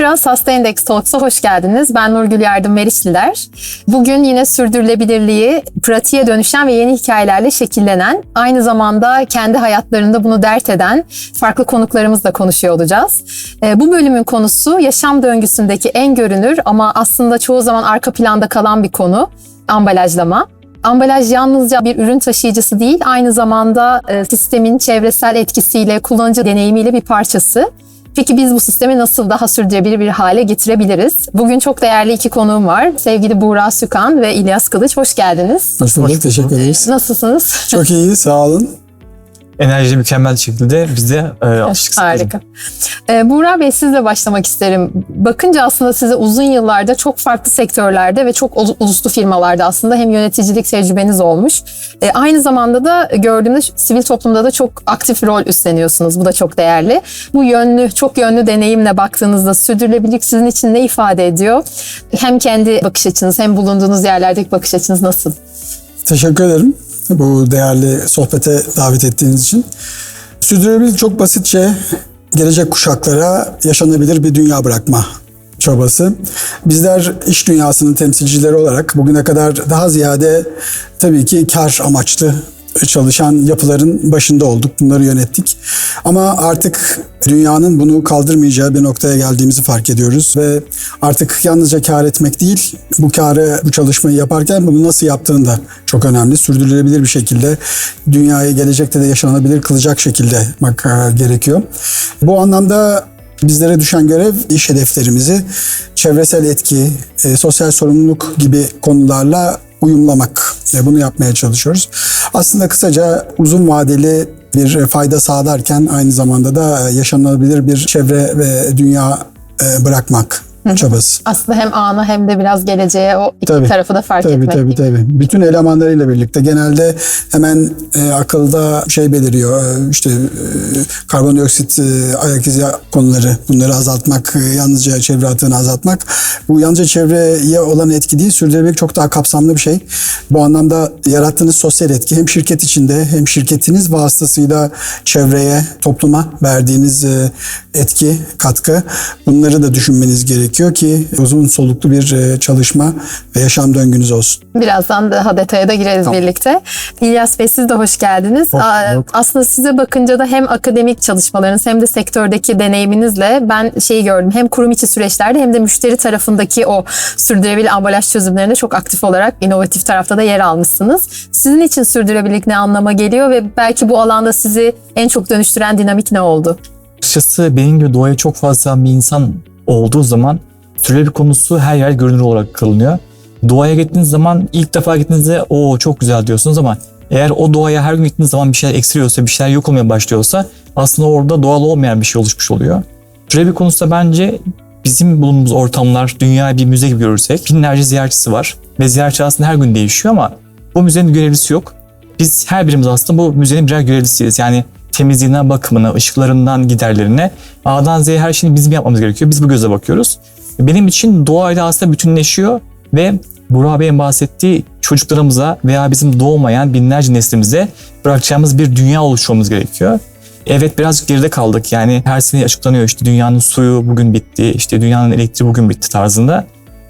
Vitra Sustaindex Talks'a hoş geldiniz. Ben Nurgül Yardım Meriçliler. Bugün yine sürdürülebilirliği pratiğe dönüşen ve yeni hikayelerle şekillenen, aynı zamanda kendi hayatlarında bunu dert eden farklı konuklarımızla konuşuyor olacağız. Ee, Bu bölümün konusu yaşam döngüsündeki en görünür ama aslında çoğu zaman arka planda kalan bir konu, ambalajlama. Ambalaj yalnızca bir ürün taşıyıcısı değil, aynı zamanda e, sistemin çevresel etkisiyle, kullanıcı deneyimiyle bir parçası. Peki biz bu sistemi nasıl daha sürdürülebilir bir hale getirebiliriz? Bugün çok değerli iki konuğum var. Sevgili Buğra Sükan ve İlyas Kılıç. Hoş geldiniz. Hoş bulduk, teşekkür ederiz. Nasılsınız? Çok iyi, sağ olun. Enerji mükemmel şekilde biz de e, alıştık. Harika. Ee, Buğra Bey sizle başlamak isterim. Bakınca aslında size uzun yıllarda çok farklı sektörlerde ve çok ul- uluslu firmalarda aslında hem yöneticilik tecrübeniz olmuş. Ee, aynı zamanda da gördüğümde sivil toplumda da çok aktif rol üstleniyorsunuz. Bu da çok değerli. Bu yönlü, çok yönlü deneyimle baktığınızda sürdürülebilirlik sizin için ne ifade ediyor? Hem kendi bakış açınız hem bulunduğunuz yerlerdeki bakış açınız nasıl? Teşekkür ederim bu değerli sohbete davet ettiğiniz için. Sürdürülebilirlik çok basitçe gelecek kuşaklara yaşanabilir bir dünya bırakma çabası. Bizler iş dünyasının temsilcileri olarak bugüne kadar daha ziyade tabii ki kar amaçlı çalışan yapıların başında olduk. Bunları yönettik. Ama artık dünyanın bunu kaldırmayacağı bir noktaya geldiğimizi fark ediyoruz ve artık yalnızca kar etmek değil, bu karı, bu çalışmayı yaparken bunu nasıl yaptığın da çok önemli. Sürdürülebilir bir şekilde dünyayı gelecekte de yaşanabilir kılacak şekilde bak gerekiyor. Bu anlamda bizlere düşen görev iş hedeflerimizi çevresel etki, e, sosyal sorumluluk gibi konularla uyumlamak ve bunu yapmaya çalışıyoruz. Aslında kısaca uzun vadeli bir fayda sağlarken aynı zamanda da yaşanabilir bir çevre ve dünya e, bırakmak çabası. Aslında hem ana hem de biraz geleceğe o iki Tabii. tarafı da fark Tabii etmek. tabii tabii. Bütün elemanlarıyla birlikte genelde hemen e, akılda şey beliriyor. E, işte e, karbondioksit, e, ayak izi konuları bunları azaltmak, e, yalnızca çevre atığını azaltmak. Bu yalnızca çevreye olan etki değil, sürdürülebilirlik çok daha kapsamlı bir şey. Bu anlamda yarattığınız sosyal etki hem şirket içinde hem şirketiniz vasıtasıyla çevreye, topluma verdiğiniz e, etki, katkı bunları da düşünmeniz gerekiyor ki uzun soluklu bir e, çalışma ve yaşam döngünüz olsun. Birazdan daha detaya da gireriz Tamam. birlikte. İlyas Bey siz de hoş geldiniz. Hoş bulduk. Aslında size bakınca da hem akademik çalışmalarınız hem de sektördeki deneyiminizle ben şeyi gördüm. Hem kurum içi süreçlerde hem de müşteri tarafındaki o sürdürülebilir ambalaj çözümlerinde çok aktif olarak inovatif tarafta da yer almışsınız. Sizin için sürdürülebilirlik ne anlama geliyor ve belki bu alanda sizi en çok dönüştüren dinamik ne oldu? Açıkçası benim gibi doğaya çok fazla bir insan olduğu zaman sürdürülebilirlik konusu her yer görünür olarak kılınıyor. Doğaya gittiğiniz zaman ilk defa gittiğinizde o çok güzel diyorsunuz ama eğer o doğaya her gün gittiğiniz zaman bir şeyler eksiliyorsa, bir şeyler yok olmaya başlıyorsa aslında orada doğal olmayan bir şey oluşmuş oluyor. Sürdürülebilirlik konusu da bence bizim bulunduğumuz ortamlar, dünyayı bir müze gibi görürsek binlerce ziyaretçisi var ve ziyaretçi aslında her gün değişiyor ama bu müzenin görevlisi yok. Biz her birimiz aslında bu müzenin birer görevlisiyiz. Yani temizliğinden bakımına, ışıklarından giderlerine A'dan Z'ye her şeyi bizim yapmamız gerekiyor. Biz bu göze bakıyoruz. Benim için doğayla aslında bütünleşiyor ve Burak Bey'in bahsettiği çocuklarımıza veya bizim doğmayan binlerce neslimize bırakacağımız bir dünya oluşturmamız gerekiyor. Evet birazcık geride kaldık. Yani her sene açıklanıyor işte dünyanın suyu bugün bitti, işte dünyanın elektriği bugün bitti tarzında.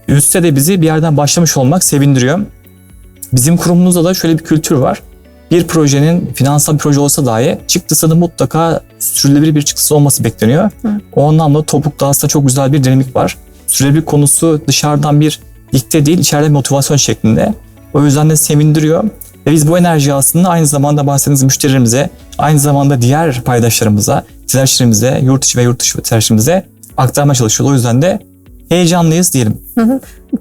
Üstte de bizi bir yerden başlamış olmak sevindiriyor. Bizim kurumumuzda da şöyle bir kültür var. Bir projenin finansal bir proje olsa dahi çıktısının mutlaka sürdürülebilir bir çıktısı olması bekleniyor. O anlamda topukta aslında çok güzel bir dinamik var. Sürdürülebilirlik konusu dışarıdan bir dikte değil, içeriden motivasyon şeklinde. O yüzden de sevindiriyor. Ve biz bu enerjiyi aslında aynı zamanda bahsettiğimiz müşterilerimize, aynı zamanda diğer paydaşlarımıza, ticaretçilerimize, yurt içi ve yurt dışı ticaretçilerimize aktarmaya çalışıyoruz. O yüzden de heyecanlıyız diyelim.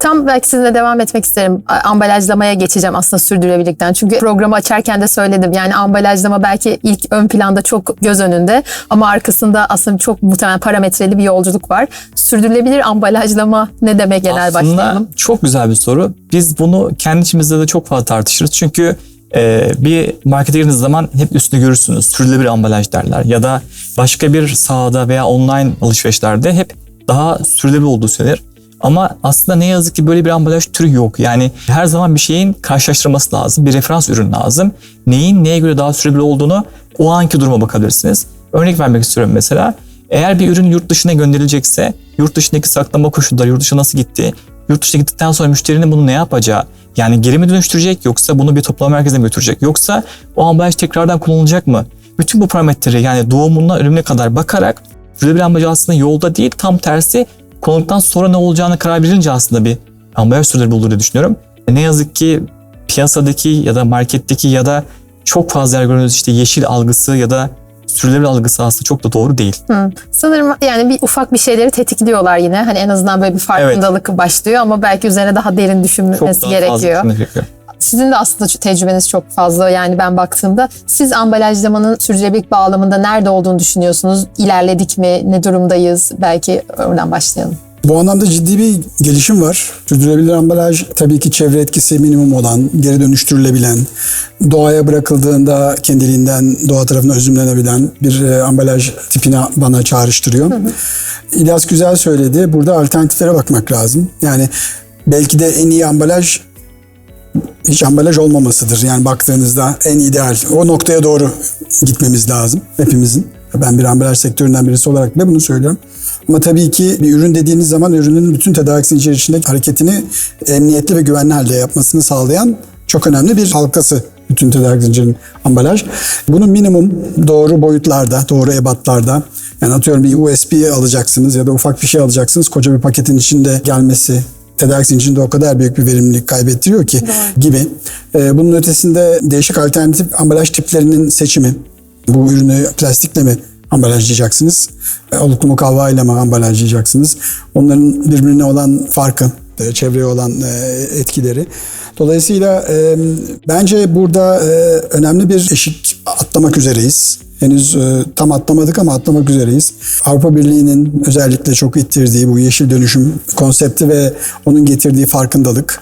Tam belki sizinle devam etmek isterim. Ambalajlamaya geçeceğim aslında sürdürülebilirlikten. Çünkü programı açarken de söyledim. Yani ambalajlama belki ilk ön planda çok göz önünde ama arkasında aslında çok muhtemelen parametreli bir yolculuk var. Sürdürülebilir ambalajlama ne demek genel Aslında başlayalım? çok güzel bir soru. Biz bunu kendi içimizde de çok fazla tartışırız. Çünkü e, bir markete girdiğiniz zaman hep üstünde görürsünüz. Sürdürülebilir ambalaj derler. Ya da başka bir sahada veya online alışverişlerde hep daha sürdürülebilir olduğu söylenir. Ama aslında ne yazık ki böyle bir ambalaj türü yok. Yani her zaman bir şeyin karşılaştırması lazım. Bir referans ürün lazım. Neyin neye göre daha sürdürülebilir olduğunu o anki duruma bakabilirsiniz. Örnek vermek istiyorum mesela. Eğer bir ürün yurt dışına gönderilecekse yurt dışındaki saklama koşulları, yurt dışına nasıl gitti, yurt dışına gittikten sonra müşterinin bunu ne yapacağı, yani geri mi dönüştürecek yoksa bunu bir toplama merkezine mi götürecek yoksa o ambalaj tekrardan kullanılacak mı? Bütün bu parametreleri yani doğumundan ölümüne kadar bakarak ambalaj aslında yolda değil tam tersi konulduktan sonra ne olacağını karar verince aslında bir ambalaj sürdürülebilir olur diye düşünüyorum. E Ne yazık ki piyasadaki ya da marketteki ya da çok fazla yer görüyoruz işte yeşil algısı ya da sürdürülebilir algısı aslında çok da doğru değil. Hı. Sanırım yani bir ufak bir şeyleri tetikliyorlar yine. Hani en azından böyle bir farkındalık başlıyor ama belki üzerine daha derin Çok düşünmesi daha fazla gerekiyor. düşünmek gerekiyor. Sizin de aslında tecrübeniz çok fazla. Yani ben baktığımda siz ambalajlamanın sürdürülebilirlik bağlamında nerede olduğunu düşünüyorsunuz? İlerledik mi? Ne durumdayız? Belki oradan başlayalım. Bu anlamda ciddi bir gelişim var. Sürdürülebilir ambalaj tabii ki çevre etkisi minimum olan, geri dönüştürülebilen, doğaya bırakıldığında kendiliğinden doğa tarafından özümlenebilen bir e, ambalaj tipini bana çağrıştırıyor. İlyas güzel söyledi. Burada alternatiflere bakmak lazım. Yani belki de en iyi ambalaj hiç ambalaj olmamasıdır. Yani baktığınızda en ideal o noktaya doğru gitmemiz lazım hepimizin. Ben bir ambalaj sektöründen birisi olarak bile bunu söylüyorum. Ama tabii ki bir ürün dediğiniz zaman ürünün bütün tedarik zinciri içindeki hareketini emniyetli ve güvenli halde yapmasını sağlayan çok önemli bir halkası bütün tedarik zincirinin ambalaj. Bunun minimum doğru boyutlarda, doğru ebatlarda yani atıyorum bir USB alacaksınız ya da ufak bir şey alacaksınız. Koca bir paketin içinde gelmesi tedarik zincirinde o kadar büyük bir verimlilik kaybettiriyor ki gibi. Ee, bunun ötesinde değişik alternatif ambalaj tiplerinin seçimi. Bu ürünü plastikle mi ambalajlayacaksınız? E, Oluklu mukavva ile mi ambalajlayacaksınız? Onların birbirine olan farkı, e, çevreye olan e, etkileri. Dolayısıyla e, bence burada önemli bir eşik atlamak üzereyiz. Henüz e, tam atlamadık ama atlamak üzereyiz. Avrupa Birliği'nin özellikle çok ittirdiği bu yeşil dönüşüm konsepti ve onun getirdiği farkındalık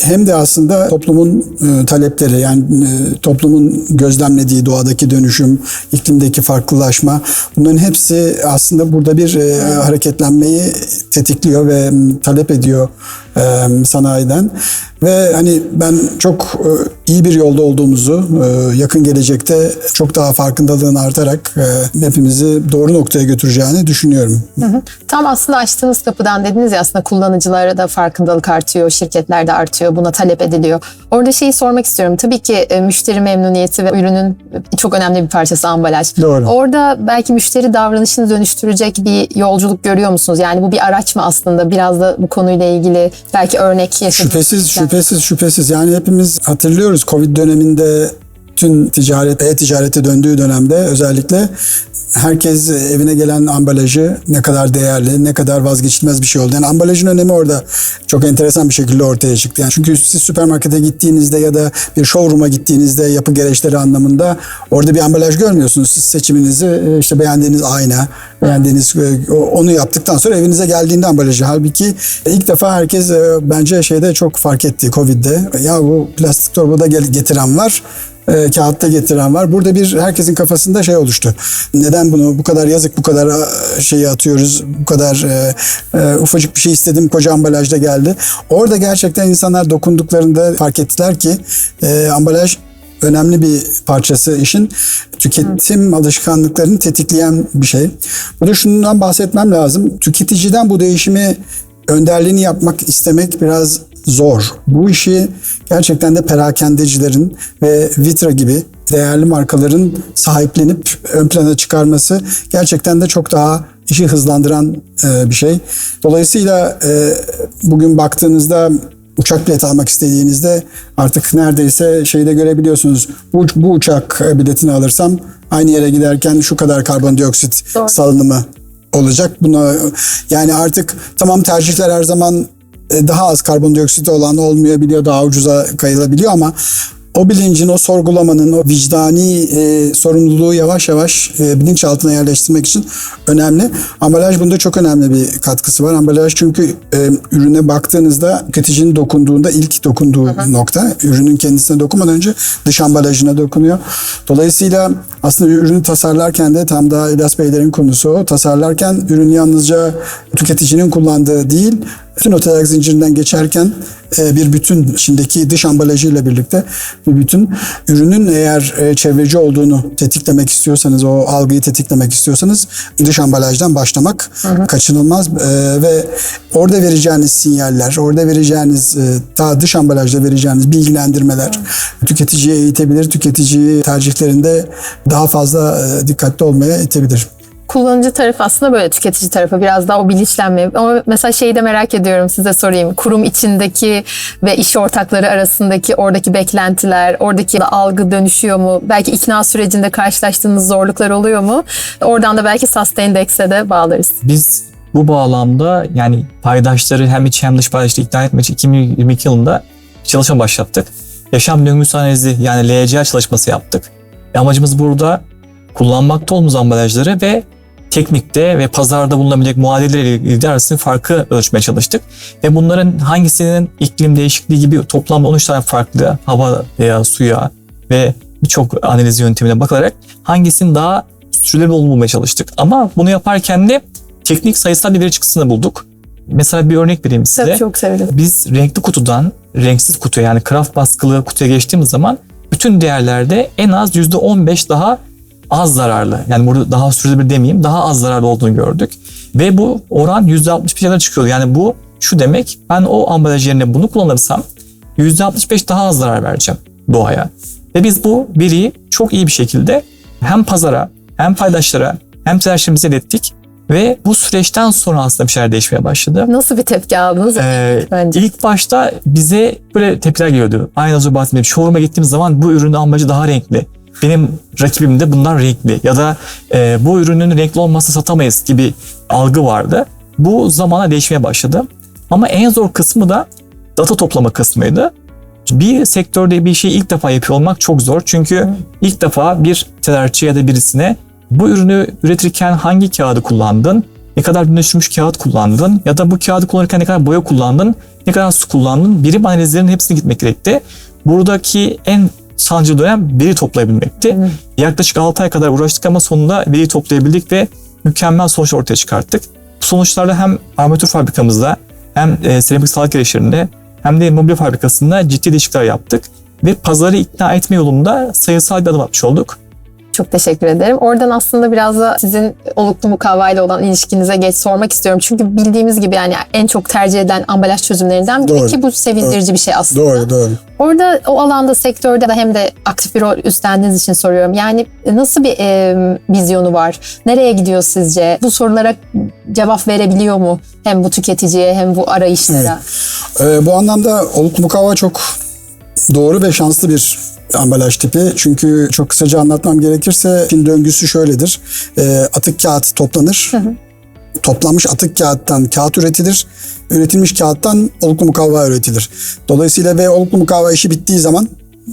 hem de aslında toplumun e, talepleri yani e, toplumun gözlemlediği doğadaki dönüşüm, iklimdeki farklılaşma bunların hepsi aslında burada bir e, hareketlenmeyi tetikliyor ve talep ediyor e, sanayiden ve hani ben çok e, iyi bir yolda olduğumuzu e, yakın gelecekte çok daha farkındalığın artarak e, hepimizi doğru noktaya götüreceğini düşünüyorum. Tam aslında açtığınız kapıdan dediniz ya aslında kullanıcılara da farkındalık artıyor, şirketler de artıyor, buna talep ediliyor. Orada şeyi sormak istiyorum. Tabii ki e, müşteri memnuniyeti ve ürünün çok önemli bir parçası ambalaj. Doğru. Orada belki müşteri davranışını dönüştürecek bir yolculuk görüyor musunuz? Yani bu bir araç mı aslında? Biraz da bu konuyla ilgili belki örnek yaşadığınız. Şüphesiz, şüphesiz, şüphesiz. Yani hepimiz hatırlıyoruz Covid döneminde tüm ticaret, e-ticarete döndüğü dönemde özellikle herkes evine gelen ambalajı ne kadar değerli, ne kadar vazgeçilmez bir şey oldu. Yani ambalajın önemi orada çok enteresan bir şekilde ortaya çıktı. Yani çünkü siz süpermarkete gittiğinizde ya da bir showroom'a gittiğinizde yapı gereçleri anlamında orada bir ambalaj görmüyorsunuz. Siz seçiminizi e, işte beğendiğiniz ayna, beğendiğiniz e, onu yaptıktan sonra evinize geldiğinde ambalajı. Halbuki ilk defa herkes e, bence şeyde çok fark etti Covid'de. Ya bu plastik torbada getiren var e, kağıtta getiren var. Burada bir herkesin kafasında şey oluştu. Neden bunu bu kadar yazık bu kadar e, şeyi atıyoruz bu kadar e, e, ufacık bir şey istedim koca ambalajda geldi. Orada gerçekten insanlar dokunduklarında fark ettiler ki e, ambalaj önemli bir parçası işin tüketim alışkanlıklarını tetikleyen bir şey. Burada şundan bahsetmem lazım. Tüketiciden bu değişimi önderliğini yapmak istemek biraz zor. Bu işi gerçekten de perakendecilerin ve Vitra gibi değerli markaların sahiplenip ön plana çıkarması gerçekten de çok daha işi hızlandıran e, bir şey. Dolayısıyla e, bugün baktığınızda uçak bileti almak istediğinizde artık neredeyse şeyde görebiliyorsunuz. Bu, bu uçak biletini alırsam aynı yere giderken şu kadar karbondioksit Doğru. salınımı olacak. Buna yani artık tamam tercihler her zaman daha az karbondioksit olan olmayabiliyor, daha ucuza kayılabiliyor ama o bilincin, o sorgulamanın, o vicdani e, sorumluluğu yavaş yavaş e, bilinçaltına yerleştirmek için önemli. Ambalaj bunda çok önemli bir katkısı var. Ambalaj çünkü e, ürüne baktığınızda tüketicinin dokunduğunda ilk dokunduğu nokta. Ürünün kendisine dokunmadan önce dış ambalajına dokunuyor. Dolayısıyla aslında ürünü tasarlarken de tam da İlyas Beylerin konusu o. Tasarlarken ürün yalnızca tüketicinin kullandığı değil, bütün o tedarik zincirinden geçerken e, bir bütün içindeki dış ambalajıyla birlikte bir bütün ürünün eğer e, çevreci olduğunu tetiklemek istiyorsanız o algıyı tetiklemek istiyorsanız dış ambalajdan başlamak kaçınılmaz. E, ve orada vereceğiniz sinyaller, orada vereceğiniz daha dış ambalajda vereceğiniz bilgilendirmeler tüketiciye eğitebilir, tüketiciyi tercihlerinde daha fazla dikkatli olmaya itebilir. Kullanıcı tarafı aslında böyle tüketici tarafı biraz daha o bilinçlenme. Ama mesela şeyi de merak ediyorum size sorayım. Kurum içindeki ve iş ortakları arasındaki oradaki beklentiler, oradaki algı dönüşüyor mu? Belki ikna sürecinde karşılaştığınız zorluklar oluyor mu? Oradan da belki Sustaindex'e de bağlarız. Biz bu bağlamda yani paydaşları hem iç hem dış paydaşları ikna etmek için 2022 yılında çalışma başlattık. Yaşam döngüsü analizi yani LCA çalışması yaptık. E amacımız burada kullanmakta olduğumuz ambalajları ve teknikte ve pazarda bulunabilecek muadilleri ilgili arasında farkı ölçmeye çalıştık. Ve bunların hangisinin iklim değişikliği gibi toplamda 13 tane farklı hava veya suya ve birçok analiz yöntemine bakarak hangisinin daha sürdürülebilir olduğunu bulmaya çalıştık. Ama bunu yaparken de teknik sayısal bir veri çıktısını bulduk. Mesela bir örnek vereyim size. Tabii çok sevdim. Biz renkli kutudan renksiz kutuya yani kraft baskılı kutuya geçtiğimiz zaman bütün değerlerde en az %15 daha az zararlı. Yani burada daha sürdürülebilir demeyeyim daha az zararlı olduğunu gördük. Ve bu oran %65'e kadar çıkıyordu. Yani bu şu demek ben o ambalaj yerine bunu kullanırsam %65 daha az zarar vereceğim doğaya. Ve biz bu veriyi çok iyi bir şekilde hem pazara hem paydaşlara hem tedarikçilerimize ilettik. Ve bu süreçten sonra aslında bir şeyler değişmeye başladı. Nasıl bir tepki aldınız? Ee, Bence. ilk başta bize böyle tepkiler geliyordu. Aynı az önce bahsettiğim showroom'a gittiğimiz zaman bu ürünün ambalajı daha renkli. Benim rakibim de bundan renkli. Ya da e, bu ürünün renkli olmazsa satamayız gibi algı vardı. Bu zamana değişmeye başladı. Ama en zor kısmı da data toplama kısmıydı. Bir sektörde bir şeyi ilk defa yapıyor olmak çok zor. Çünkü ilk defa bir tedarikçi ya da birisine bu ürünü üretirken hangi kağıdı kullandın, ne kadar dönüşmüş kağıt kullandın ya da bu kağıdı kullanırken ne kadar boya kullandın, ne kadar su kullandın, birim analizlerin hepsini gitmek gerekti. Buradaki en sancılı dönem veri toplayabilmekti. Yaklaşık 6 ay kadar uğraştık ama sonunda veriyi toplayabildik ve mükemmel sonuçlar ortaya çıkarttık. Bu sonuçlarla hem armatür fabrikamızda hem e, seramik sağlık gelişlerinde hem de mobilya fabrikasında ciddi değişiklikler yaptık. Ve pazarı ikna etme yolunda sayısal bir adım atmış olduk. Çok teşekkür ederim. Oradan aslında biraz da sizin oluklu mukavva olan ilişkinize geç sormak istiyorum. Çünkü bildiğimiz gibi yani en çok tercih edilen ambalaj çözümlerinden biri Doğru. ki bu sevindirici bir şey aslında. Doğru doğru. Orada o alanda sektörde de hem de aktif bir rol üstlendiğiniz için soruyorum. Yani nasıl bir e, vizyonu var? Nereye gidiyor sizce? Bu sorulara cevap verebiliyor mu? Hem bu tüketiciye hem bu arayışlara. Ee, bu anlamda oluklu mukavva çok doğru ve şanslı bir ambalaj tipi. Çünkü çok kısaca anlatmam gerekirse pil döngüsü şöyledir. Ee, atık kağıt toplanır. Toplanmış atık kağıttan kağıt üretilir. Üretilmiş kağıttan oluklu mukavva üretilir. Dolayısıyla ve oluklu mukavva işi bittiği zaman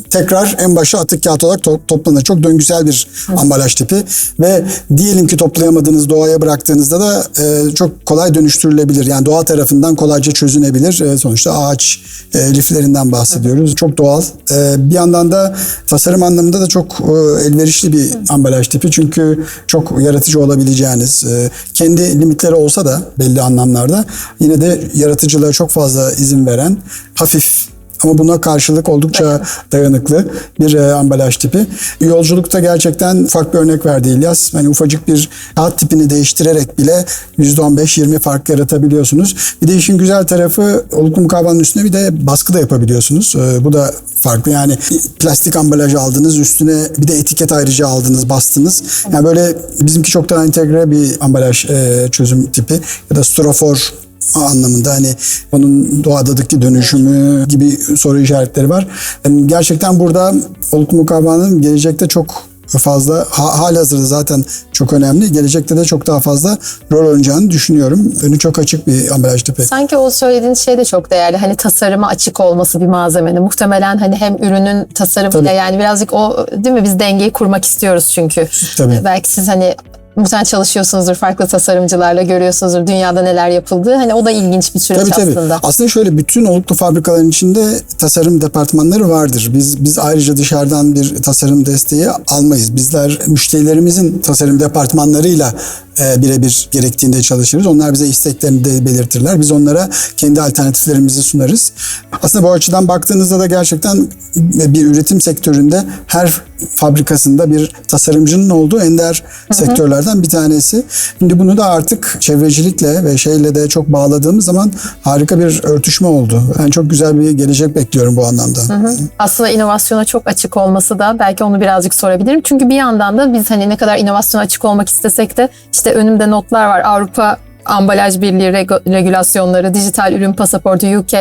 tekrar en başa atık kağıt olarak to- toplanır. Çok döngüsel bir ambalaj tipi ve diyelim ki toplayamadığınız doğaya bıraktığınızda da e, çok kolay dönüştürülebilir. Yani doğa tarafından kolayca çözünebilir. E, sonuçta ağaç e, liflerinden bahsediyoruz. Çok doğal. E, bir yandan da tasarım anlamında da çok e, elverişli bir ambalaj tipi. Çünkü çok yaratıcı olabileceğiniz, e, kendi limitleri olsa da belli anlamlarda yine de yaratıcılığa çok fazla izin veren, hafif ama buna karşılık oldukça dayanıklı bir e, ambalaj tipi. Yolculukta gerçekten ufak bir örnek verdi İlyas. Hani ufacık bir kağıt tipini değiştirerek bile %15-20 fark yaratabiliyorsunuz. Bir de işin güzel tarafı oluklu mukavvanın üstüne bir de baskı da yapabiliyorsunuz. E, bu da farklı. Yani plastik ambalaj aldınız, üstüne bir de etiket ayrıca aldınız, bastınız. Yani böyle bizimki çok daha entegre bir ambalaj e, çözüm tipi ya da strofor anlamında hani onun doğadaki dönüşümü gibi soru işaretleri var. Yani gerçekten burada oluk mukavvanın gelecekte çok fazla ha, halihazırda zaten çok önemli. Gelecekte de çok daha fazla rol oynayacağını düşünüyorum. Önü çok açık bir ambalaj tipi. Sanki o söylediğiniz şey de çok değerli. Hani tasarıma açık olması bir malzemenin. Muhtemelen hani hem ürünün tasarımıyla Tabii. yani birazcık o değil mi biz dengeyi kurmak istiyoruz çünkü. Tabii. Belki siz hani Muhtemelen çalışıyorsunuzdur farklı tasarımcılarla görüyorsunuzdur dünyada neler yapıldığı. Hani o da ilginç bir süreç Tabii tabii. aslında. Aslında şöyle bütün oluklu fabrikaların içinde tasarım departmanları vardır. Biz biz ayrıca dışarıdan bir tasarım desteği almayız. Bizler müşterilerimizin tasarım departmanlarıyla e, birebir gerektiğinde çalışırız. Onlar bize isteklerini de belirtirler. Biz onlara kendi alternatiflerimizi sunarız. Aslında bu açıdan baktığınızda da gerçekten bir üretim sektöründe her fabrikasında bir tasarımcının olduğu ender sektörlerden bir tanesi. Şimdi bunu da artık çevrecilikle ve şeyle de çok bağladığımız zaman harika bir örtüşme oldu. Ben çok güzel bir gelecek bekliyorum bu anlamda. Aslında inovasyona çok açık olması da belki onu birazcık sorabilirim. Çünkü bir yandan da biz hani ne kadar inovasyona açık olmak istesek de işte önümde notlar var. Avrupa Ambalaj Birliği regu- regülasyonları, dijital ürün pasaportu UK,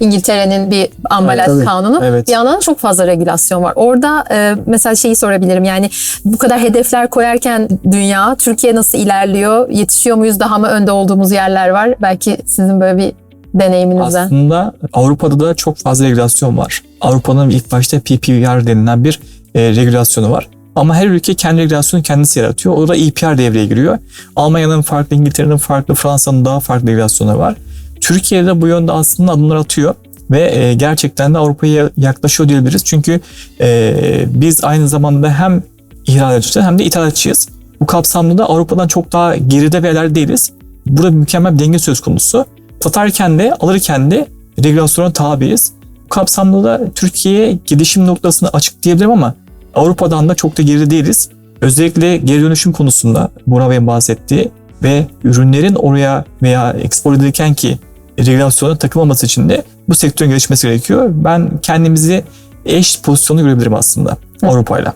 İngiltere'nin bir ambalaj Evet, kanunu. Evet. Bir yandan çok fazla regülasyon var. Orada e, mesela şeyi sorabilirim yani bu kadar hedefler koyarken dünya, Türkiye nasıl ilerliyor? Yetişiyor muyuz? Daha mı önde olduğumuz yerler var? Belki sizin böyle bir deneyiminizden. Aslında Avrupa'da da çok fazla regülasyon var. Avrupa'nın ilk başta PPR denilen bir e, regülasyonu var. Ama her ülke kendi regülasyonu kendisi yaratıyor. O da EPR devreye giriyor. Almanya'nın farklı, İngiltere'nin farklı, Fransa'nın daha farklı regülasyonları var. Türkiye'de bu yönde aslında adımlar atıyor ve e, gerçekten de Avrupa'ya yaklaşıyor diyebiliriz. Çünkü e, biz aynı zamanda hem ihracatçı hem de ithalatçıyız. Bu kapsamda da Avrupa'dan çok daha geride ve ileride değiliz. Burada mükemmel bir denge söz konusu. Satarken de alırken de regülasyona tabiiz. Bu kapsamda da Türkiye'ye gidişim noktasını açık diyebilirim ama Avrupa'dan da çok da geride değiliz. Özellikle geri dönüşüm konusunda Bora Bey'in bahsettiği ve ürünlerin oraya veya ekspor edilirken ki regülasyona takılmaması için de bu sektörün gelişmesi gerekiyor. Ben kendimizi eş pozisyonu görebilirim aslında Avrupa'yla.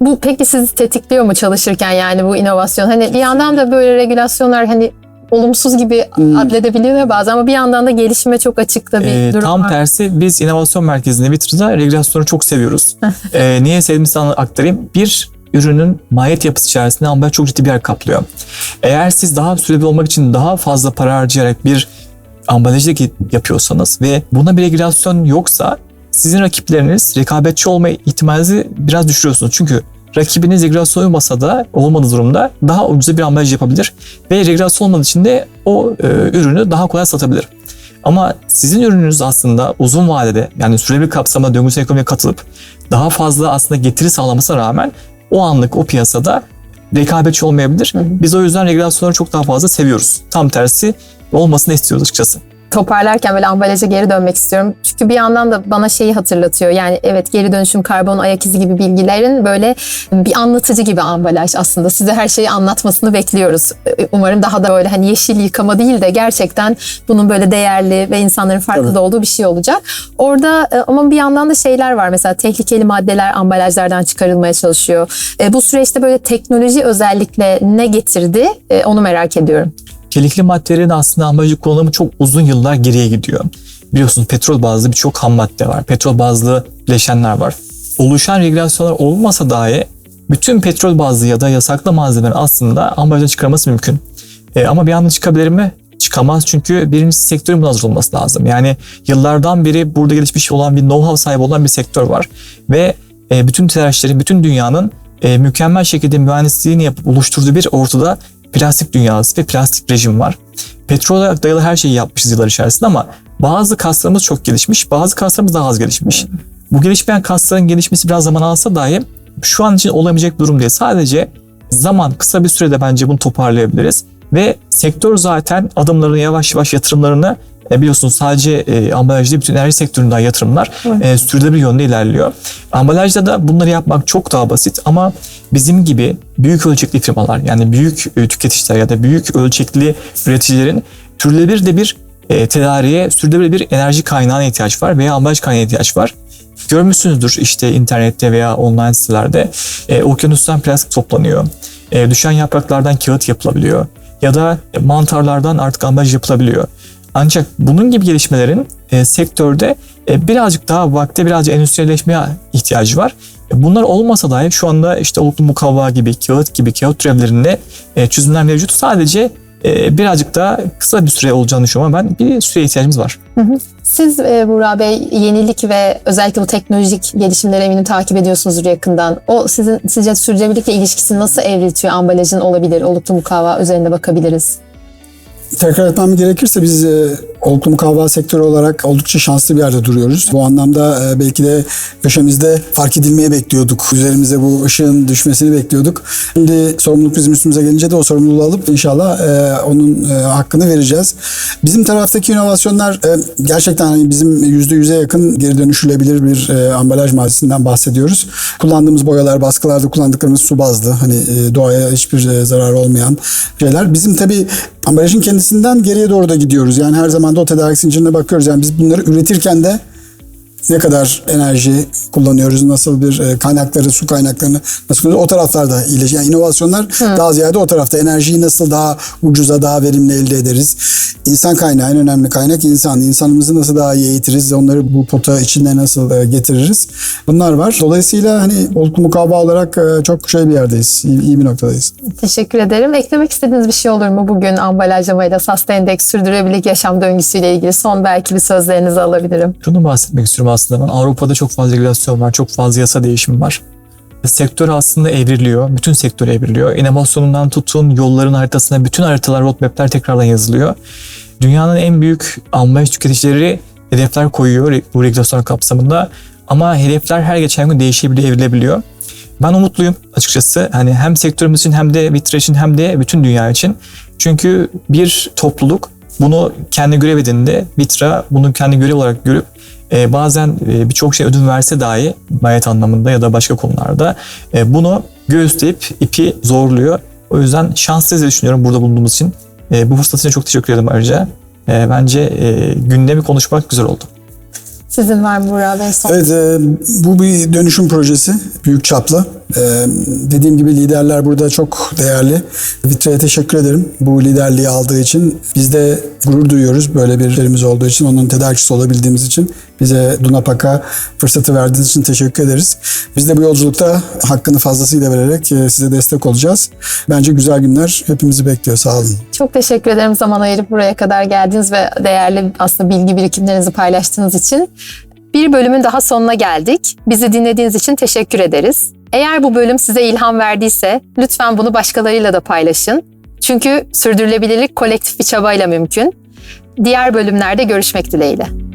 Bu peki sizi tetikliyor mu çalışırken yani bu inovasyon? Hani bir yandan da böyle regülasyonlar hani olumsuz gibi adledebiliyor bazen ama bir yandan da gelişime çok açık da bir Ee, durum tam var. tersi biz inovasyon merkezinde Vitra'da regülasyonu çok seviyoruz. ee, niye sevdiğimi sana aktarayım. Bir ürünün maliyet yapısı içerisinde ambalaj çok ciddi bir yer kaplıyor. Eğer siz daha sürekli olmak için daha fazla para harcayarak bir ambalajı yapıyorsanız ve buna bir regülasyon yoksa sizin rakipleriniz rekabetçi olma ihtimalinizi biraz düşürüyorsunuz. Çünkü rakibiniz regülasyon olmasa da olmadığı durumda daha ucuza bir ambalaj yapabilir ve regülasyon olmadığı için de o e, ürünü daha kolay satabilir. Ama sizin ürününüz aslında uzun vadede yani süreli bir kapsamda döngüsel ekonomiye katılıp daha fazla aslında getiri sağlamasına rağmen o anlık o piyasada rekabetçi olmayabilir. Biz o yüzden regülasyonları çok daha fazla seviyoruz. Tam tersi olmasını istiyoruz açıkçası. Toparlarken böyle ambalaja geri dönmek istiyorum. Çünkü bir yandan da bana şeyi hatırlatıyor. Yani evet geri dönüşüm, karbon ayak izi gibi bilgilerin böyle bir anlatıcı gibi ambalaj aslında. Size her şeyi anlatmasını bekliyoruz. Umarım daha da böyle hani yeşil yıkama değil de gerçekten bunun böyle değerli ve insanların farkında Tabii. olduğu bir şey olacak. Orada e, ama bir yandan da şeyler var. Mesela tehlikeli maddeler ambalajlardan çıkarılmaya çalışıyor. E, Bu süreçte böyle teknoloji özellikle ne getirdi? E, Onu merak ediyorum. Çelikli maddelerin aslında ambalajı kullanımı çok uzun yıllar geriye gidiyor. Biliyorsunuz petrol bazlı birçok ham madde var. Petrol bazlı bileşenler var. Oluşan regülasyonlar olmasa dahi bütün petrol bazlı ya da yasaklı malzemelerin aslında ambalajdan çıkarılması mümkün. E, ama bir anda çıkabilir mi? Çıkamaz çünkü birincisi sektörün buna hazır olması lazım. Yani yıllardan beri burada gelişmiş olan bir know-how sahibi olan bir sektör var. Ve e, bütün telaşlerin, bütün dünyanın e, mükemmel şekilde mühendisliğini yapıp oluşturduğu bir ortada plastik dünyası ve plastik rejim var. Petrola dayalı her şeyi yapmışız yıllar içerisinde ama bazı kaslarımız çok gelişmiş, bazı kaslarımız daha az gelişmiş. Bu gelişmeyen kasların gelişmesi biraz zaman alsa dahi şu an için olamayacak durum değil. Sadece zaman kısa bir sürede bence bunu toparlayabiliriz. Ve sektör zaten adımlarını yavaş yavaş yatırımlarını e, biliyorsunuz sadece e, ambalaj değil bütün enerji sektöründe yatırımlar e, sürdürülebilir yönde ilerliyor. Ambalajda da bunları yapmak çok daha basit ama bizim gibi büyük ölçekli firmalar yani büyük e, tüketiciler ya da büyük ölçekli üreticilerin sürdürülebilir de bir e, tedariğe sürdürülebilir bir enerji kaynağına ihtiyaç var veya ambalaj kaynağına ihtiyaç var. Görmüşsünüzdür işte internette veya online sitelerde e, okyanustan plastik toplanıyor. E, düşen yapraklardan kağıt yapılabiliyor. Ya da mantarlardan artık ambalaj yapılabiliyor. Ancak bunun gibi gelişmelerin e, sektörde e, birazcık daha vakte birazcık endüstriyelleşmeye ihtiyacı var. E, Bunlar olmasa dahi şu anda işte oluklu mukavva gibi, kağıt gibi, kağıt türevlerinde e, çözümler mevcut. Sadece e, birazcık daha kısa bir süre olacağını düşünüyorum ama ben bir süreye ihtiyacımız var. Siz e, Burak Bey yenilik ve özellikle bu teknolojik gelişimleri eminim takip ediyorsunuzdur yakından. O sizin sizce sürdürülebilirlikle ilişkisini nasıl evriltiyor ambalajın olabilir? Oluklu mukavva üzerinde bakabiliriz. Tekrar etmem gerekirse biz e, oluklu mukavva sektörü olarak oldukça şanslı bir yerde duruyoruz. Bu anlamda e, belki de köşemizde fark edilmeyi bekliyorduk. Üzerimize bu ışığın düşmesini bekliyorduk. Şimdi sorumluluk bizim üstümüze gelince de o sorumluluğu alıp inşallah e, onun e, hakkını vereceğiz. Bizim taraftaki inovasyonlar gerçekten hani bizim yüzde yüze yakın geri dönüşülebilir bir ambalaj malzemesinden bahsediyoruz. Kullandığımız boyalar, baskılarda kullandıklarımız su bazlı. Hani doğaya hiçbir zarar olmayan şeyler. Bizim tabii ambalajın kendisinden geriye doğru da gidiyoruz. Yani her zaman o tedarik zincirine bakıyoruz. Yani biz bunları üretirken de ne kadar enerji kullanıyoruz, nasıl bir e, kaynakları, su kaynaklarını nasıl kullanıyoruz, o taraflarda iyileş. Yani inovasyonlar daha ziyade o tarafta. Enerjiyi nasıl daha ucuza, daha verimli elde ederiz. İnsan kaynağı en önemli kaynak insan. İnsanımızı nasıl daha iyi eğitiriz, onları bu pota içinde nasıl e, getiririz. Bunlar var. Dolayısıyla hani olgu mukavva olarak e, çok şey bir yerdeyiz. İyi, iyi bir noktadayız. Teşekkür ederim. Eklemek istediğiniz bir şey olur mu bugün ambalajlamayla Sustaindex sürdürülebilirlik yaşam döngüsüyle ilgili son belki bir sözlerinizi alabilirim. Şunu bahsetmek istiyorum aslında ben. Avrupa'da çok fazla regülasyon var, çok fazla yasa değişimi var. Sektör aslında evriliyor, bütün sektör evriliyor. İnovasyonundan tutun, yolların haritasına bütün haritalar, roadmapler tekrardan yazılıyor. Dünyanın en büyük ambalaj tüketicileri hedefler koyuyor bu regülasyon kapsamında. Ama hedefler her geçen gün değişebiliyor, evrilebiliyor. Ben umutluyum açıkçası. Hani hem sektörümüz için hem de Vitra için hem de bütün dünya için. Çünkü bir topluluk bunu kendi görev edindi. Vitra bunu kendi görev olarak görüp e, bazen e, birçok şey ödün verse dahi bayat anlamında ya da başka konularda e, bunu göğüsleyip ipi zorluyor. O yüzden şanslıyız diye düşünüyorum burada bulunduğumuz için. E, bu fırsat için çok teşekkür ederim ayrıca. E, bence e, gündemi konuşmak güzel oldu. Sizin var mı Burak Bey son? Evet, e, bu bir dönüşüm projesi, büyük çaplı. E, dediğim gibi liderler burada çok değerli. Vitra'ya teşekkür ederim bu liderliği aldığı için. Biz de gurur duyuyoruz böyle bir yerimiz olduğu için, onun tedarikçisi olabildiğimiz için. Bize Dunapak'a fırsatı verdiğiniz için teşekkür ederiz. Biz de bu yolculukta hakkını fazlasıyla vererek e, size destek olacağız. Bence güzel günler hepimizi bekliyor. Sağ olun. Çok teşekkür ederim zaman ayırıp buraya kadar geldiğiniz ve değerli aslında bilgi birikimlerinizi paylaştığınız için. Bir bölümün daha sonuna geldik. Bizi dinlediğiniz için teşekkür ederiz. Eğer bu bölüm size ilham verdiyse lütfen bunu başkalarıyla da paylaşın. Çünkü sürdürülebilirlik kolektif bir çabayla mümkün. Diğer bölümlerde görüşmek dileğiyle.